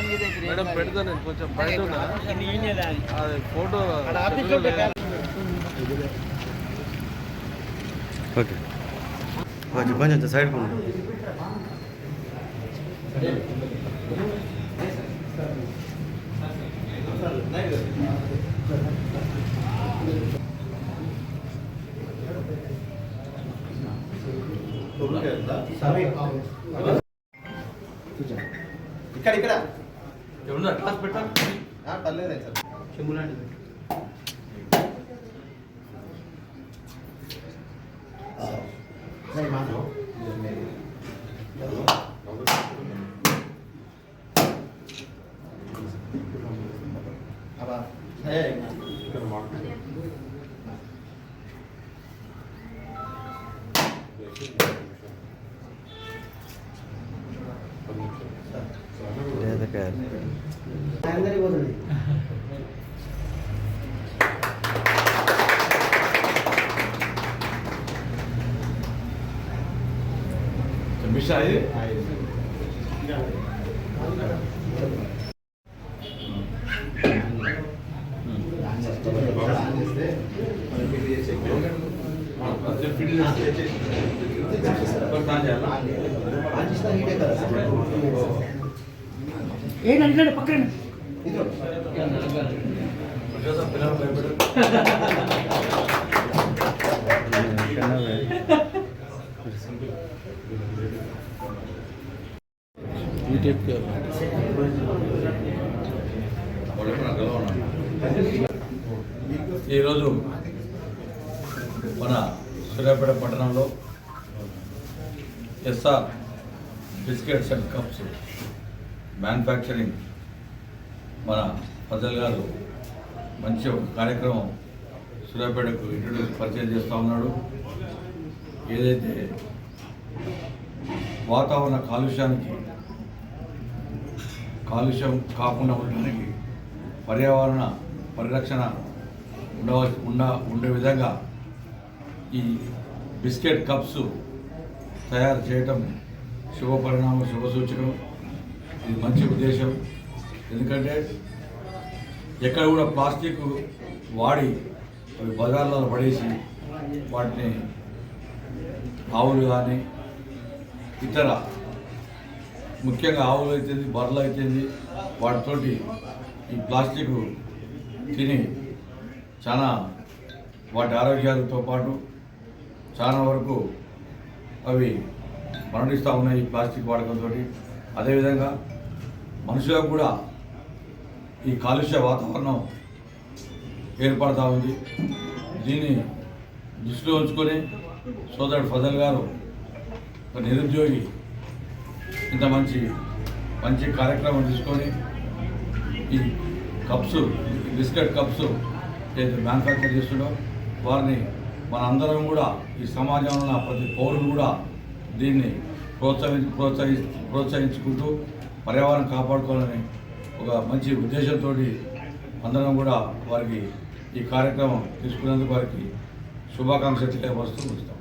Madam. పెడతా నేను కొంచెం బయట ఫోటో. ఓకే. కొంచెం సైడ్ ఇక్కడ ఇక్కడ. ఏమన్నా క్లాస్ పెట్టాలి ఆ, పర్లేదు సార్ అబ్బా. ఏయ్. లేదకాయ అందరికీ పోతుంది ఏంటంటే పక్కన ఈరోజు మన సూర్యాపేట పట్టణంలో SR biscuits and cups manufacturing మన ఫజల్ గారు మంచి ఒక కార్యక్రమం సూర్యాపేటకు ఇంట్రడ్యూస్ పరిచయం చేస్తూ ఉన్నాడు. ఏదైతే వాతావరణ కాలుష్యానికి కాలుష్యం కాకుండా ఉండడానికి పర్యావరణ పరిరక్షణ ఉండవ ఉండ ఉండే విధంగా ఈ బిస్కెట్ కప్స్ తయారు చేయటం శుభ పరిణామం శుభ సూచకం ఇది మంచి ఉద్దేశం. ఎందుకంటే ఎక్కడ కూడా ప్లాస్టిక్ వాడి అవి బజార్లో పడేసి వాటిని ఆవులు కానీ ఇతర ముఖ్యంగా ఆవులు అయితేంది బర్రెలు అయితేంది వాటితోటి ఈ ప్లాస్టిక్ తిని చాలా వాటి ఆరోగ్యాలతో పాటు చాలా వరకు అవి మరణిస్తూ ఉన్నాయి ఈ ప్లాస్టిక్ వాడకంతో అదేవిధంగా మనుషులకు కూడా ఈ కాలుష్య వాతావరణం ఏర్పడతా ఉంది. దీన్ని దృష్టిలో ఉంచుకొని సోదరుడు ఫజల్ గారు ఒక నిరుద్యోగి ఇంత మంచి మంచి కార్యక్రమం తీసుకొని ఈ కప్స్ బిస్కెట్ కప్స్ ఏదైతే మ్యానుఫ్యాక్చర్ చేస్తుండో వారిని మనందరం కూడా ఈ సమాజంలో ఉన్న ప్రతి పౌరులు కూడా దీన్ని ప్రోత్సహి ప్రోత్సహి ప్రోత్సహించుకుంటూ పర్యావరణం కాపాడుకోవాలని ఒక మంచి ఉద్దేశంతో అందరం కూడా వారికి ఈ కార్యక్రమం తీసుకునేందుకు వారికి శుభాకాంక్షలు తెలియపరుస్తూ ఉంచుతాం